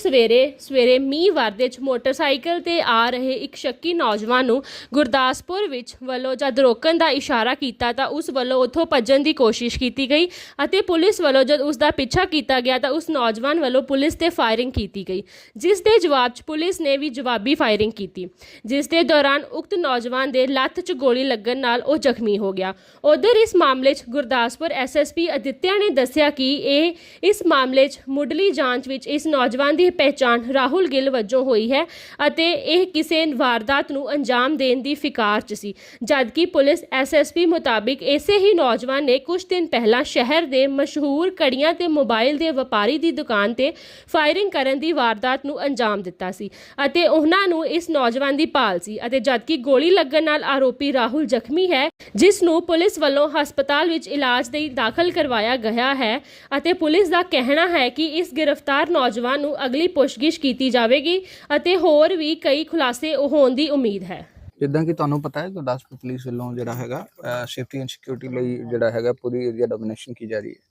ਸਵੇਰੇ ਸਵੇਰੇ ਮੀਂਹ ਵਰਦੇ ਚ ਮੋਟਰਸਾਈਕਲ ਤੇ ਆ ਰਹੇ ਇੱਕ ਸ਼ੱਕੀ ਨੌਜਵਾਨ ਨੂੰ ਗੁਰਦਾਸਪੁਰ ਵਿੱਚ ਵੱਲੋਂ ਜਦ ਰੋਕਣ ਦਾ ਇਸ਼ਾਰਾ ਕੀਤਾ ਤਾਂ ਉਸ ਵੱਲੋਂ ਉੱਥੋਂ ਭੱਜਣ ਦੀ ਕੋਸ਼ਿਸ਼ ਕੀਤੀ ਗਈ ਅਤੇ ਪੁਲਿਸ ਵੱਲੋਂ ਜਦ ਉਸ ਦਾ ਪਿੱਛਾ ਕੀਤਾ ਗਿਆ ਤਾਂ ਉਸ ਨੌਜਵਾਨ ਵੱਲੋਂ ਪੁਲਿਸ ਤੇ ਫਾਇਰਿੰਗ ਕੀਤੀ ਗਈ, ਜਿਸ ਦੇ ਜਵਾਬ 'ਚ ਪੁਲਿਸ ਨੇ ਵੀ ਜਵਾਬੀ ਫਾਇਰਿੰਗ ਕੀਤੀ, ਜਿਸ ਦੇ ਦੌਰਾਨ ਉਕਤ ਨੌਜਵਾਨ ਦੇ ਲੱਤ 'ਚ ਗੋਲੀ ਲੱਗਣ ਨਾਲ ਉਹ ਜ਼ਖਮੀ ਹੋ ਗਿਆ। ਉਧਰ ਇਸ ਮਾਮਲੇ 'ਚ ਗੁਰਦਾਸਪੁਰ ਐਸਐਸਪੀ ਅਦਿੱਤਿਆ ਨੇ ਦੱਸਿਆ ਕਿ ਇਹ ਇਸ ਮਾਮਲੇ 'ਚ ਮੁੱਢਲੀ ਜਾਂਚ ਵਿੱਚ ਇਸ ਨੌਜਵਾਨ ਦੀ ਪਹਿਚਾਣ ਰਾਹੁਲ ਗਿੱਲ ਵਜੋਂ ਹੋਈ ਹੈ ਅਤੇ ਇਹ ਕਿਸੇ ਵਾਰਦਾਤ ਨੂੰ ਅੰਜਾਮ ਦੇਣ ਦੀ ਫਿਕਾਰ 'ਚ ਸੀ। ਜਦਕਿ ਪੁਲਿਸ ਐਸਐਸਪੀ ਮੁਤਾਬਿਕ ਇਸੇ ਹੀ ਨੌਜਵਾਨ ਨੇ ਕੁਝ ਦਿਨ ਪਹਿਲਾਂ ਸ਼ਹਿਰ ਦੇ ਮਸ਼ਹੂਰ ਕੜੀਆਂ ਤੇ ਮੋਬਾਈਲ ਦੇ ਵਪਾਰੀ ਦੀ ਦੁਕਾਨ ਤੇ ਫਾਇਰਿੰਗ ਕਰਨ ਦੀ ਵਾਰਦਾਤ ਨੂੰ ਅੰਜਾਮ ਦਿੱਤਾ ਸੀ ਅਤੇ ਉਹਨਾਂ ਨੂੰ ਇਸ ਨੌਜਵਾਨ ਦੀ ਭਾਲ ਸੀ ਅਤੇ ਜਦਕਿ ਗੋਲੀ ਲੱਗਣ ਨਾਲ ਆਰੋਪੀ ਰਾਹੁਲ ਜ਼ਖਮੀ ਹੈ, ਜਿਸ ਨੂੰ ਪੁਲਿਸ ਵੱਲੋਂ ਹਸਪਤਾਲ ਵਿੱਚ ਇਲਾਜ ਲਈ ਦਾਖਲ ਕਰਵਾਇਆ ਗਿਆ ਹੈ ਅਤੇ ਪੁਲਿਸ ਦਾ ਕਹਿਣਾ ਹੈ ਕਿ ਇਸ ਗ੍ਰਿਫਤਾਰ ਨੌਜਵਾਨ ਨੂੰ ਅਗਲੀ ਪੁੱਛਗਿੱਛ ਕੀਤੀ ਜਾਵੇਗੀ ਅਤੇ ਹੋਰ ਵੀ ਕਈ ਖੁਲਾਸੇ ਹੋਣ ਦੀ ਉਮੀਦ ਹੈ। ਜਿੱਦਾਂ ਕਿ ਤੁਹਾਨੂੰ ਪਤਾ ਹੈ, ਗੁਰਦਾਸਪੁਰ ਪੁਲਿਸ ਵੱਲੋਂ ਜਿਹੜਾ ਹੈਗਾ ਸੇਫਟੀ ਐਂਡ ਸਿਕਿਉਰਿਟੀ ਲਈ ਜਿਹੜਾ ਹੈਗਾ, ਪੂਰੀ ਏਰੀਆ ਡੋਮੀਨੇਸ਼ਨ ਕੀ ਜਾ ਰਹੀ ਹੈ।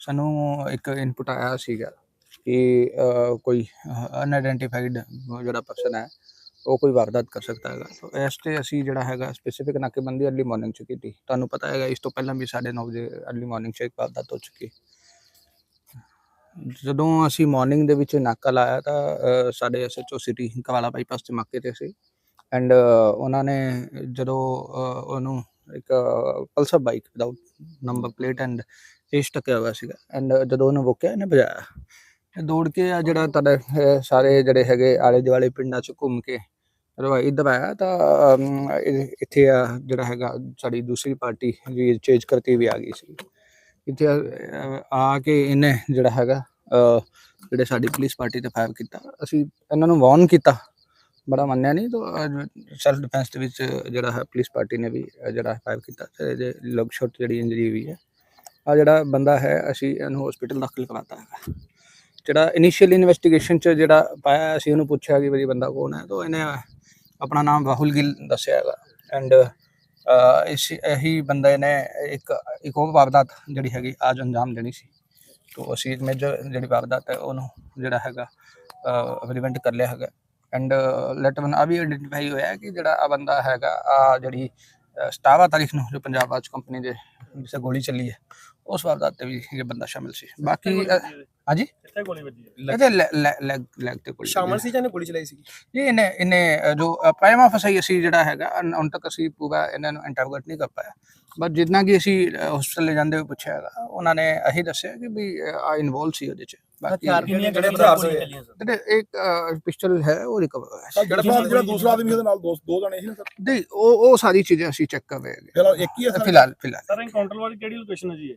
ਸਾਨੂੰ ਇੱਕ ਇਨਪੁਟ ਆਇਆ ਸੀਗਾ ਕਿ ਕੋਈ ਅਨਆਇਡੈਂਟੀਫਾਈਡ ਜਿਹੜਾ ਪਰਸਨ ਹੈ, ਉਹ ਕੋਈ ਵਾਰਦਾਤ ਕਰ ਸਕਦਾ ਹੈਗਾ। ਤਾਂ ਇਸ ਤੇ ਅਸੀਂ ਜਿਹੜਾ ਹੈਗਾ ਸਪੈਸੀਫਿਕ ਨਾਕੇਬੰਦੀ ਅਰਲੀ ਮਾਰਨਿੰਗ ਚ ਕੀਤੀ। ਤੁਹਾਨੂੰ ਪਤਾ ਹੈਗਾ, ਇਸ ਤੋਂ ਪਹਿਲਾਂ ਵੀ 9:30 ਵਜੇ ਅਰਲੀ ਮਾਰਨਿੰਗ ਚ ਇੱਕ ਵਾਰਦਾਤ ਹੋ ਚੁੱਕੀ। ਜਦੋਂ ਅਸੀਂ ਮਾਰਨਿੰਗ ਦੇ ਵਿੱਚ ਨਾਕਾ ਲਾਇਆ ਤਾਂ ਸਾਡੇ ਐਸਐਚਓ ਸਿਟੀ ਕਵਾਲਾ ਬਾਈਪਾਸ ਤੇ ਮੱਕੇ ਤੇ ਸੀ। ਐਂਡ ਉਹਨਾਂ ਨੇ ਜਦੋਂ ਉਹਨੂੰ ਇੱਕ Pulsar bike without number plate and ਏਸ ਟੱਕਿਆ ਹੋਇਆ ਸੀਗਾ। ਐਂਡ ਜਦੋਂ ਉਹਨੂੰ ਰੋਕਿਆ, ਇਹਨੇ ਭਜਾਇਆ। ਦੌੜ ਕੇ ਆ ਜਿਹੜਾ ਤੁਹਾਡੇ ਸਾਰੇ ਜਿਹੜੇ ਹੈਗੇ ਆਲੇ ਦੁਆਲੇ ਪਿੰਡਾਂ ਚ ਘੁੰਮ ਕੇ ਜਦੋਂ ਇੱਧਰ ਆਇਆ ਤਾਂ ਇੱਥੇ ਆ ਜਿਹੜਾ ਹੈਗਾ ਸਾਡੀ ਦੂਸਰੀ ਪਾਰਟੀ ਜੀ ਚੇਂਜ ਕਰਤੀ ਵੀ ਆ ਗਈ ਸੀ। ਇੱਥੇ ਆ ਕੇ ਇਹਨੇ ਜਿਹੜਾ ਹੈਗਾ ਜਿਹੜੇ ਸਾਡੀ ਪੁਲਿਸ ਪਾਰਟੀ ਤੇ ਫਾਇਰ ਕੀਤਾ। ਅਸੀਂ ਇਹਨਾਂ ਨੂੰ ਵਾਰਨ ਕੀਤਾ। ਬੜਾ ਮੰਨਿਆ ਨਹੀਂ ਤਾਂ ਸੈਲਫ ਡਿਫੈਂਸ ਦੇ ਵਿੱਚ ਜਿਹੜਾ ਹੈ ਪੁਲਿਸ ਪਾਰਟੀ ਨੇ ਵੀ ਅਹ, ਜਿਹੜਾ ਫਾਇਰ ਕੀਤਾ। ਤੇ ਇਹਦੇ ਲਗ ਸ਼ਾਟ ਜਿਹੜੀ ਇੰਜਰੀ ਹੋਈ ਹੈ ਆ ਜਿਹੜਾ ਬੰਦਾ ਹੈ ਅਸੀਂ ਇਹਨੂੰ ਹਸਪੀਟਲ ਦਾਖਲ ਕਰਾਤਾ ਹੈ ਜਿਹੜਾ ਇਨੀਸ਼ੀਅਲ ਇਨਵੈਸਟੀਗੇਸ਼ਨ ਚ ਜਿਹੜਾ ਪਾਇਆ ਅਸੀਂ ਉਹਨੂੰ ਪੁੱਛਿਆ ਕਿ ਵੀ ਬੰਦਾ ਕੌਣ ਹੈ ਤਾਂ ਇਹਨੇ ਆਪਣਾ ਨਾਮ ਰਾਹੁਲ ਗਿੱਲ ਦੱਸਿਆ ਹੈਗਾ। ਐਂਡ ਇਸ ਇਹੀ ਬੰਦੇ ਨੇ ਇੱਕ ਇੱਕ ਹੋਰ ਵਾਰਦਾਤ ਜਿਹੜੀ ਹੈਗੀ ਅੱਜ ਅੰਜਾਮ ਦੇਣੀ ਸੀ। ਤੋਂ ਅਸੀਂ ਮੇਜਰ ਜਿਹੜੀ ਵਾਰਦਾਤ ਹੈ ਉਹਨੂੰ ਜਿਹੜਾ ਹੈਗਾ ਪ੍ਰੀਵੈਂਟ ਕਰ ਲਿਆ ਹੈਗਾ। ਐਂਡ ਲੈਟ ਵਨ ਆ ਵੀ ਆਇਡੈਂਟੀਫਾਈ ਹੋਇਆ ਕਿ ਜਿਹੜਾ ਆ ਬੰਦਾ ਹੈਗਾ ਆ ਜਿਹੜੀ ਅਹ, 17 ਤਾਰੀਖ ਨੂੰ ਜੋ ਪੰਜਾਬ ਆਜ ਕੰਪਨੀ ਦੇ ਜਿਸੇ ਗੋਲੀ ਚੱਲੀ ਹੈ ਉਸ ਵਾਰਦਾਤ ਤੇ ਵੀ ਇਹ ਬੰਦਾ ਸ਼ਾਮਿਲ ਸੀ। ਬਾਕੀ ਹਾਂਜੀ? ਕਿੱਥੇ ਗੋਲੀ ਵੱਜੀ ਹੈ ਇਹਦੇ ਲੈਗ ਲੈਗ ਤੇ ਗੋਲੀ ਸ਼ਾਮਲ। ਸੀ ਜਾਂ ਇਹਨੇ ਗੋਲੀ ਚਲਾਈ ਸੀ ਜੀ ਇਹਨੇ ਇਹਨੇ ਜੋ ਪ੍ਰਾਈਮਾ ਫਸਾਈ ਅਸੀਂ ਜਿਹੜਾ ਹੈਗਾ ਹੁਣ ਤੱਕ ਅਸੀਂ ਪੂਰਾ ਇਹਨਾਂ ਨੂੰ ਇੰਟਰੋਗੇਟ ਨਹੀਂ ਕਰ ਪਾਇਆ। ਬਟ ਜਿੰਨਾ ਕਿ ਅਸੀਂ ਹਸਪੀਟਲ ਲੈ ਜਾਂਦੇ ਹੋਏ ਪੁੱਛਿਆ ਹੈਗਾ ਉਹਨਾਂ ਨੇ ਇਹੀ ਦੱਸਿਆ ਕਿ ਵੀ ਆ ਇਨਵੋਲਵ ਸੀ ਉਹਦੇ ਚ। ਬਾਕੀ ਕਿੰਨੀਆਂ ਜਿਹੜੇ ਹਥਿਆਰ ਹੋਏ ਇੱਕ ਪਿਸਟਲ ਹੈ ਉਹ ਰਿਕਵਰ ਹੋਇਆ ਸੀ। ਜਿਹੜਾ ਜਿਹੜਾ ਦੂਸਰਾ ਆਦਮੀ ਉਹਦੇ ਨਾਲ ਦੋ ਦੋ ਜਣੇ ਸੀ ਨਾ ਸਰ? ਨਹੀਂ ਉਹ ਉਹ ਸਾਰੀ ਚੀਜ਼ਾਂ ਅਸੀਂ ਚੈੱਕ ਕਰ ਰਹੇ ਹੈਗੇ। ਫਿਲਹਾਲ ਇੱਕ ਹੀ ਹੈ ਸਰ? ਫਿਲਹਾਲ ਫਿਲਹਾਲ। ਸਰ ਐਨਕਾਊਂਟਰ ਵਾਲੀ ਕਿਹੜੀ ਲੋਕੇਸ਼ਨ ਹੈ ਜੀ ਇਹ?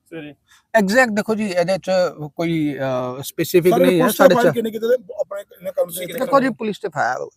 ਸਵੇਰੇ ਐਗਜ਼ੈਕਟ ਦੇਖੋ ਜੀ ਇਹਦੇ ਚ ਕੋਈ ਸਪੈਸੀਫਿਕ ਨਹੀਂ ਹੈ ਸਾਡੇ ਚ ਕਿੰਨੇ ਕਿਤੇ ਆਪਣੇ ਕੰਮ ਦੇਖੋ ਜੀ ਪੁਲਿਸ ਤੇ ਫਾਇਰ